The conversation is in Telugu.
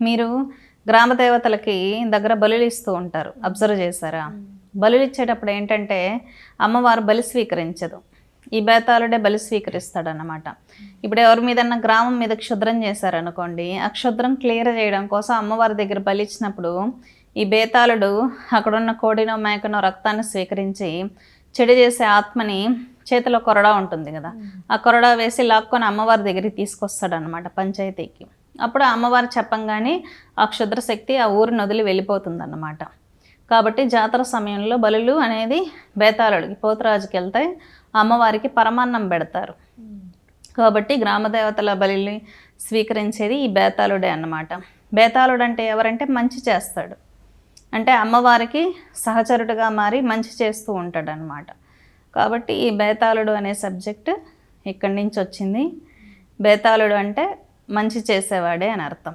మీరు గ్రామ దేవతలకి దగ్గర బలులు ఇస్తూ ఉంటారు. అబ్జర్వ్ చేశారా? బలులు ఇచ్చేటప్పుడు ఏంటంటే అమ్మవారు బలి స్వీకరించదు. ఈ బేతాళుడే బలి స్వీకరిస్తాడన్నమాట. ఇప్పుడు ఎవరి మీదన్నా గ్రామం మీద క్షుద్రం చేశారనుకోండి ఆ క్షుద్రం క్లియర్ చేయడం కోసం అమ్మవారి దగ్గర బలి ఇచ్చినప్పుడు ఈ బేతాళుడు అక్కడున్న కోడినో మేకనో రక్తాన్ని స్వీకరించి చెడు చేసే ఆత్మని చేతిలో కొరడా ఉంటుంది కదా. ఆ కొరడా వేసి లాక్కొని అమ్మవారి దగ్గరికి తీసుకొస్తాడనమాట పంచాయతీకి. అప్పుడు అమ్మవారు చెప్పంగానే ఆ క్షుద్ర శక్తి ఆ ఊరిని వదిలి వెళ్ళిపోతుందన్నమాట. కాబట్టి జాతర సమయంలో బలులు అనేది బేతాళుడికి పోతురాజుకి వెళ్తే అమ్మవారికి పరమాన్నం పెడతారు. కాబట్టి గ్రామదేవతల బలిని స్వీకరించేది ఈ బేతాళుడే అన్నమాట. బేతాళుడు అంటే ఎవరంటే మంచి చేస్తాడు. అంటే అమ్మవారికి సహచరుడుగా మారి మంచి చేస్తూ ఉంటాడనమాట కాబట్టి ఈ బేతాళుడు అనే సబ్జెక్ట్ ఇక్కడి నుంచి వచ్చింది. బేతాళుడు అంటే మంచి చేసేవాడే అని అర్థం.